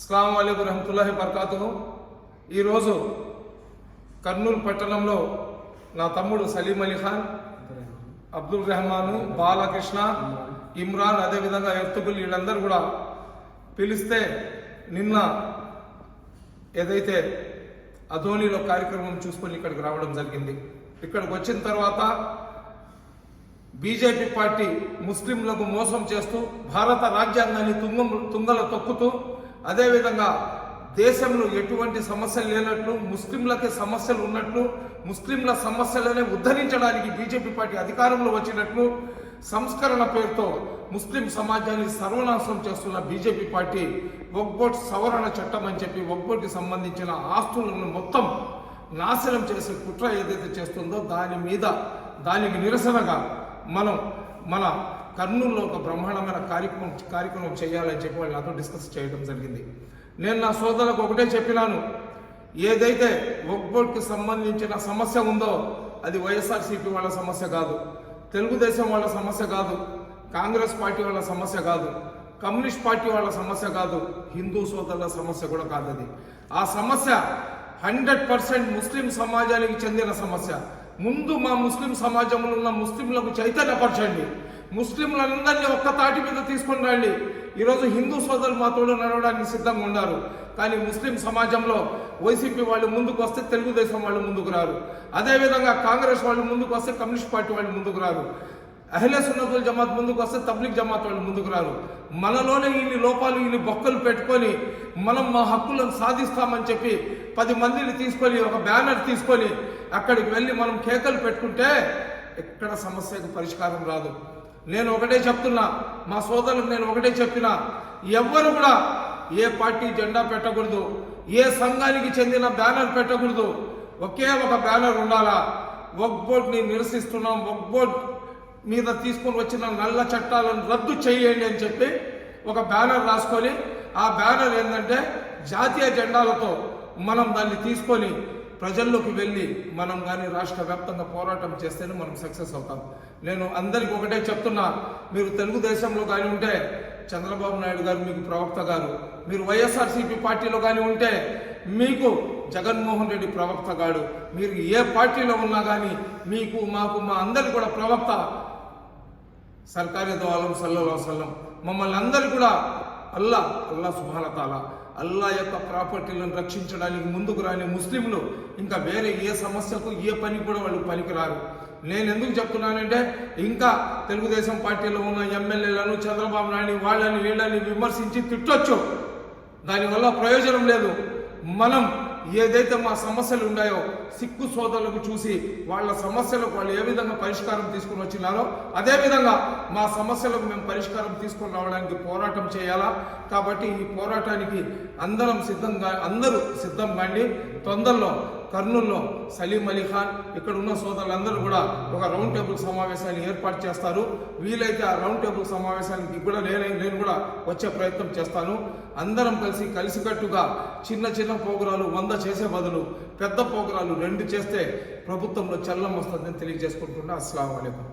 అస్సలం అయికు రహమతుల్లాహి బర్కాతు ఈరోజు కర్నూలు పట్టణంలో నా తమ్ముడు సలీం అలీ ఖాన్ అబ్దుల్ రెహమాను బాలకృష్ణ ఇమ్రాన్ అదేవిధంగా ఎర్తుగుల్ వీళ్ళందరూ కూడా పిలిస్తే నిన్న ఏదైతే అధోనిలో కార్యక్రమం చూసుకొని ఇక్కడికి రావడం జరిగింది. ఇక్కడికి వచ్చిన తర్వాత బీజేపీ పార్టీ ముస్లింలకు మోసం చేస్తూ భారత రాజ్యాంగాన్ని తుంగం తుంగలు తొక్కుతూ అదేవిధంగా దేశంలో ఎటువంటి సమస్యలు లేనట్లు ముస్లింలకి సమస్యలు ఉన్నట్లు ముస్లింల సమస్యలనే ఉద్ధరించడానికి బీజేపీ పార్టీ అధికారంలో వచ్చినట్లు సంస్కరణ పేరుతో ముస్లిం సమాజాన్ని సర్వనాశనం చేస్తున్న బీజేపీ పార్టీ ఒక్బోట్ సవరణ చట్టం అని చెప్పి ఒక్బోట్కి సంబంధించిన ఆస్తులను మొత్తం నాశనం చేసే కుట్ర ఏదైతే చేస్తుందో దాని మీద దానికి నిరసనగా మనం మన కర్నూలులో ఒక బ్రహ్మాండమైన కార్యక్రమం కార్యక్రమం చేయాలని చెప్పి వాళ్ళు నాతో డిస్కస్ చేయడం జరిగింది. నేను నా సోదరులకు ఒకటే చెప్పినాను. ఏదైతే ఒక్బోట్కి సంబంధించిన సమస్య ఉందో అది వైఎస్ఆర్సీపీ వాళ్ళ సమస్య కాదు. తెలుగుదేశం వాళ్ళ సమస్య కాదు. కాంగ్రెస్ పార్టీ వాళ్ళ సమస్య కాదు. కమ్యూనిస్ట్ పార్టీ వాళ్ళ సమస్య కాదు. హిందూ సోదరుల సమస్య కూడా కాదు అది. ఆ సమస్య హండ్రెడ్ పర్సెంట్ ముస్లిం సమాజానికి చెందిన సమస్య. ముందు మా ముస్లిం సమాజంలో ఉన్న ముస్లింలకు చైతన్యపరచండి. ముస్లింలందరినీ ఒక్క తాటి మీద తీసుకొని రండి. ఈరోజు హిందూ సోదరులు మాతోడు నడవడానికి సిద్ధంగా ఉన్నారు. కానీ ముస్లిం సమాజంలో వైసీపీ వాళ్ళు ముందుకు వస్తే తెలుగుదేశం వాళ్ళు ముందుకు రారు. అదేవిధంగా కాంగ్రెస్ వాళ్ళు ముందుకు వస్తే కమ్యూనిస్ట్ పార్టీ వాళ్ళు ముందుకు రారు. అహిలే సున్నతుల జమాత్ ముందుకు వస్తే తబ్లిక్ జమాత్ వాళ్ళు ముందుకు రారు. మనలోనే ఇన్ని లోపాలు ఇన్ని బొక్కలు పెట్టుకొని మనం మా హక్కులను సాధిస్తామని చెప్పి పది మందిని తీసుకొని ఒక బ్యానర్ తీసుకొని అక్కడికి వెళ్ళి మనం కేకలు పెట్టుకుంటే ఎక్కడ సమస్యకు పరిష్కారం రాదు. నేను ఒకటే చెప్తున్నా మా సోదరులకు నేను ఒకటే చెప్పిన ఎవ్వరు కూడా ఏ పార్టీ జెండా పెట్టకూడదు ఏ సంఘానికి చెందిన బ్యానర్ పెట్టకూడదు ఒకే ఒక బ్యానర్ ఉండాలా? వక్బోర్డ్ని నిరసిస్తున్నాం వక్బోర్డ్ మీద తీసుకొని వచ్చిన నల్ల చట్టాలను రద్దు చేయండి అని చెప్పి ఒక బ్యానర్ రాసుకొని ఆ బ్యానర్ ఏంటంటే జాతీయ జెండాలతో మనం దాన్ని తీసుకొని ప్రజల్లోకి వెళ్ళి మనం కానీ రాష్ట్ర వ్యాప్తంగా పోరాటం చేస్తేనే మనం సక్సెస్ అవుతాం. నేను అందరికి ఒకటే చెప్తున్నా మీరు తెలుగుదేశంలో కానీ ఉంటే చంద్రబాబు నాయుడు గారు మీకు ప్రవక్త గారు. మీరు వైఎస్ఆర్సీపీ పార్టీలో కానీ ఉంటే మీకు జగన్మోహన్ రెడ్డి ప్రవక్త గాడు. మీరు ఏ పార్టీలో ఉన్నా కానీ మీకు మాకు మా అందరికి కూడా ప్రవక్త. సర్కారీ దోళం సల్లల్లా సల్లం మమ్మల్ని అందరు కూడా అల్లా అల్లా సుభానతాల అల్లా యొక్క ప్రాపర్టీలను రక్షించడానికి ముందుకు రాని ముస్లింలు ఇంకా వేరే ఏ సమస్యకు ఏ పని కూడా వాళ్ళు పనికిరారు. నేను ఎందుకు చెప్తున్నానంటే ఇంకా తెలుగుదేశం పార్టీలో ఉన్న ఎమ్మెల్యేలను చంద్రబాబు నాయుడు వాళ్ళని వీళ్ళని విమర్శించి తిట్టొచ్చు. దానివల్ల ప్రయోజనం లేదు. మనం ఏదైతే మా సమస్యలు ఉన్నాయో సిక్కు సోదరులకు చూసి వాళ్ళ సమస్యలకు వాళ్ళు ఏ విధంగా పరిష్కారం తీసుకుని వచ్చినారో అదేవిధంగా మా సమస్యలకు మేము పరిష్కారం తీసుకొని రావడానికి పోరాటం చేయాలా? కాబట్టి ఈ పోరాటానికి అందరం సిద్ధంగా అందరూ సిద్ధం కాండి. తొందరలో కర్నూల్లో సలీం అలీ ఖాన్ ఇక్కడ ఉన్న సోదరులందరూ కూడా ఒక రౌండ్ టేబుల్ సమావేశాన్ని ఏర్పాటు చేస్తారు. వీలైతే ఆ రౌండ్ టేబుల్ సమావేశానికి కూడా నేను నేను కూడా వచ్చే ప్రయత్నం చేస్తాను. అందరం కలిసి కలిసికట్టుగా చిన్న చిన్న పోగురాలు వంద చేసే బదులు పెద్ద పోగురాలు రెండు చేస్తే ప్రభుత్వంలో చల్లం వస్తుందని తెలియజేసుకుంటున్నా. అస్సలం అయికం